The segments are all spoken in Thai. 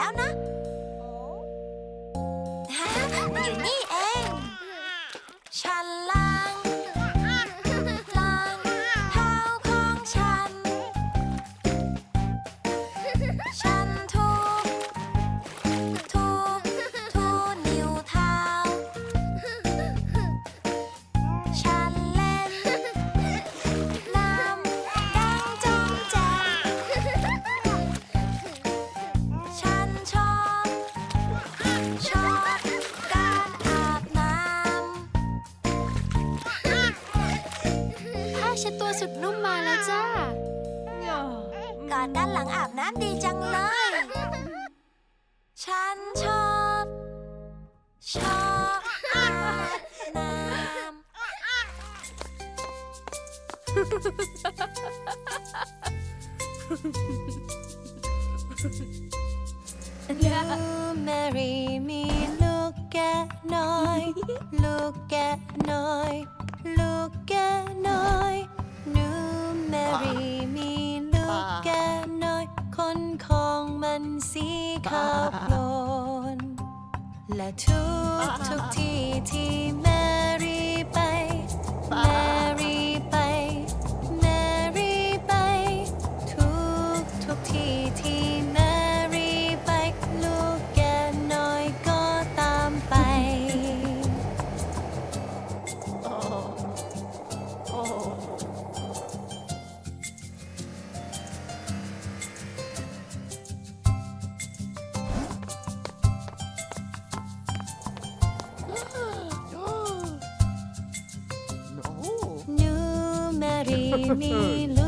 แล้วนะ วสุดนุ่มมาแล้วจ้าการด้านหลังอาบน้ำดีจังเลย ฉันชอบ ชอบอาบน้ำ You marry me ลูกแกน้อย ลูกแกน้อย 몰라. 툭툭 튀지 마 need me, Lord.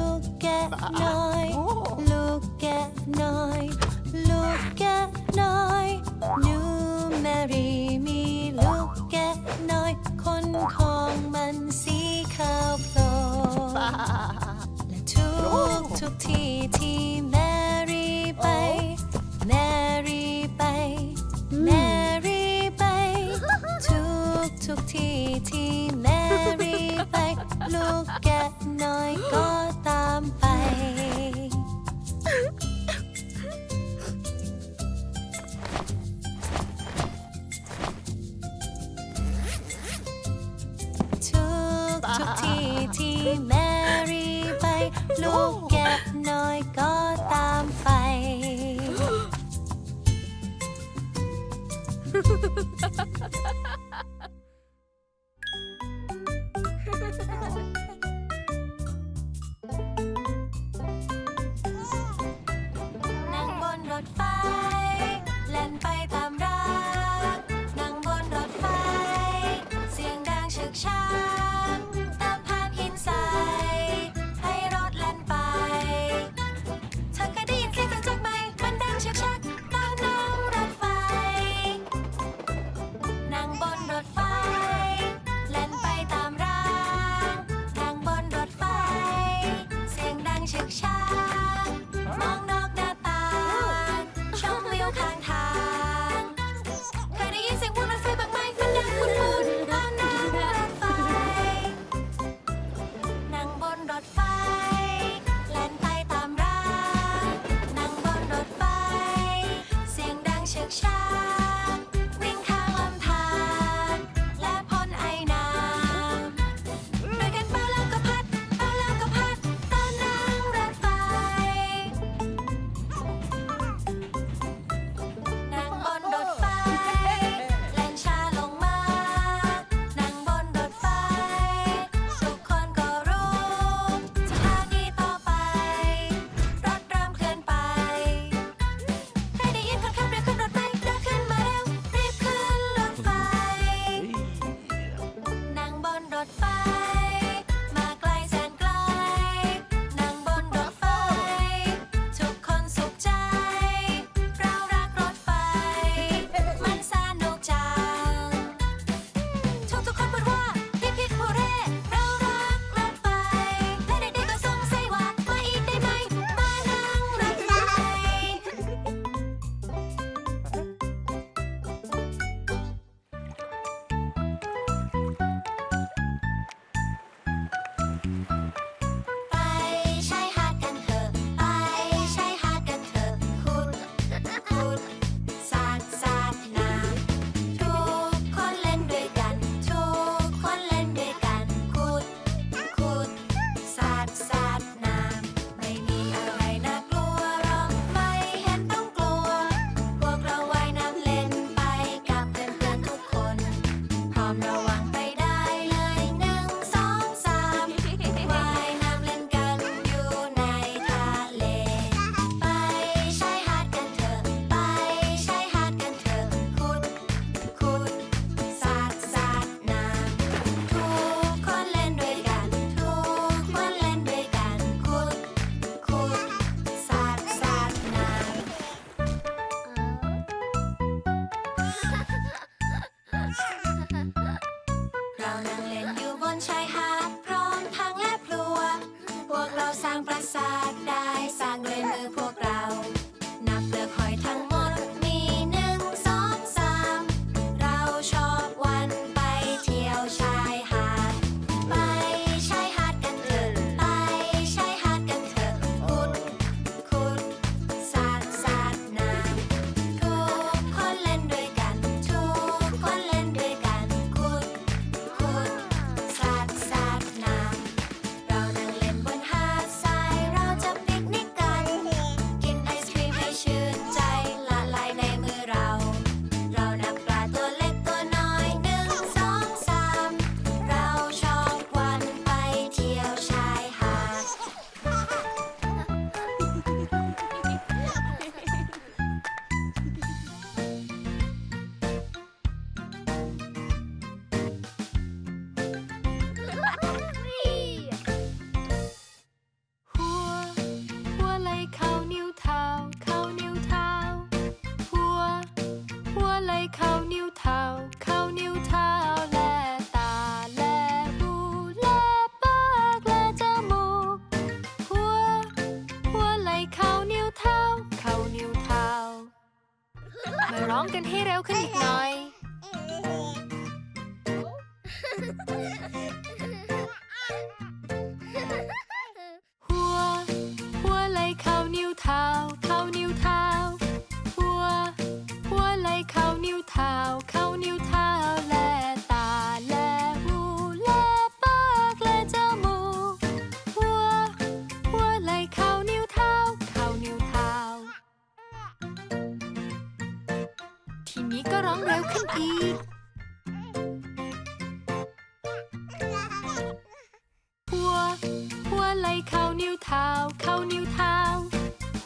านิ้วเท้า เข้านิ้วเท้า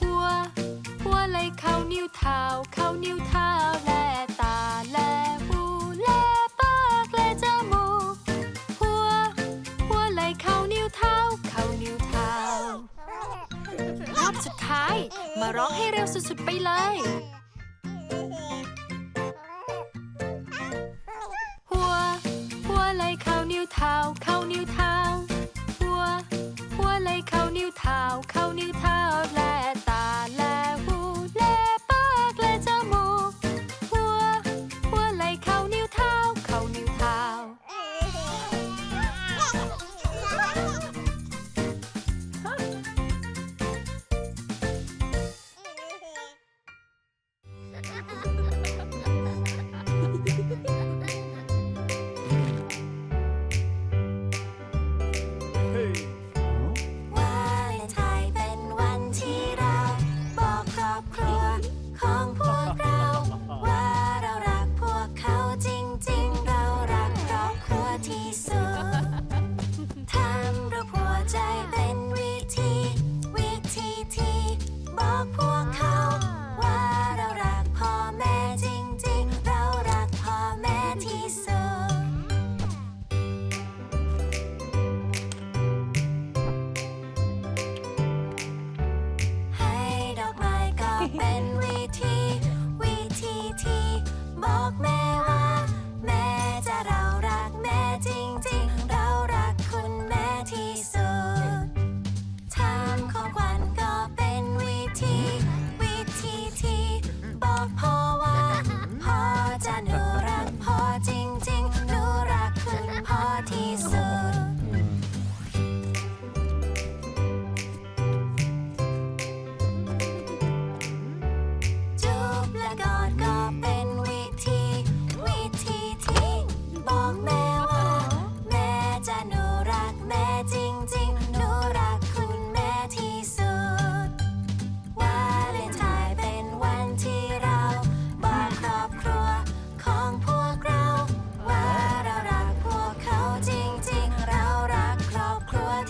หัว หัวไหลเข้านิ้วเท้า เข้านิ้วเท้าแลตาแลหูแลปากแลจมูก หัว หัวไหลเข้านิ้วเท้า เข้านิ้วเท้ารอบสุดท้าย มาร้องให้เร็วสุดๆไปเลย หัว หัวไหลเข้านิ้วเท้า เข้านิ้วเท้า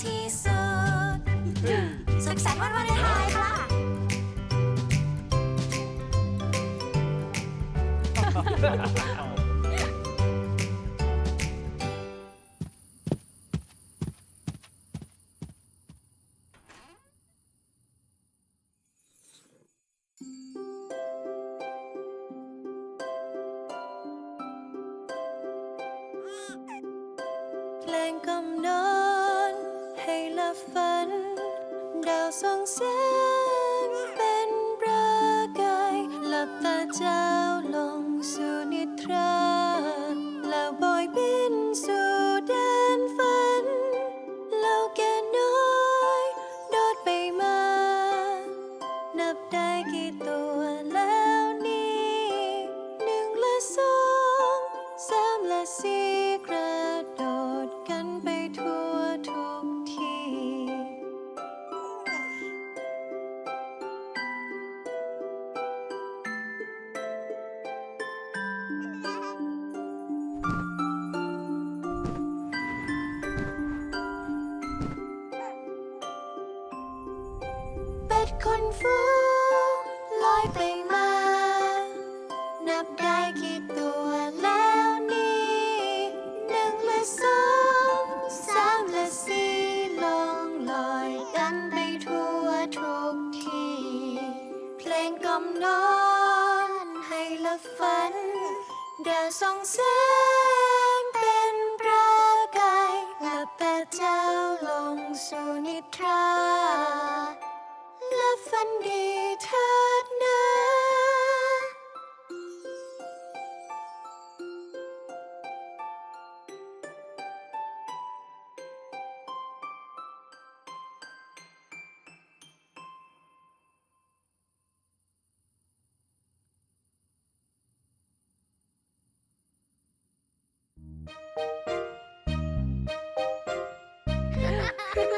ที่สุด สุขสันต์วันวาเลนไทน์ค่ะ เ家。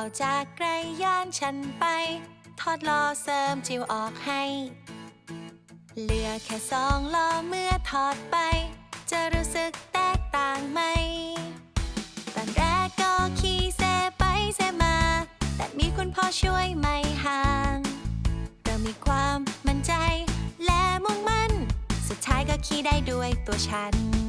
เอาจากไกรยานฉันไป ทอดล้อเสริมจิวออกให้ เหลือแค่สองล้อเมื่อทอดไป จะรู้สึกแตกต่างไหม ตอนแรกก็ขี่เซไปเซมา แต่มีคุณพ่อช่วยไม่ห่างเรามีความมั่นใจและมุ่งมั่น สุดท้ายก็ขี่ได้ด้วยตัวฉัน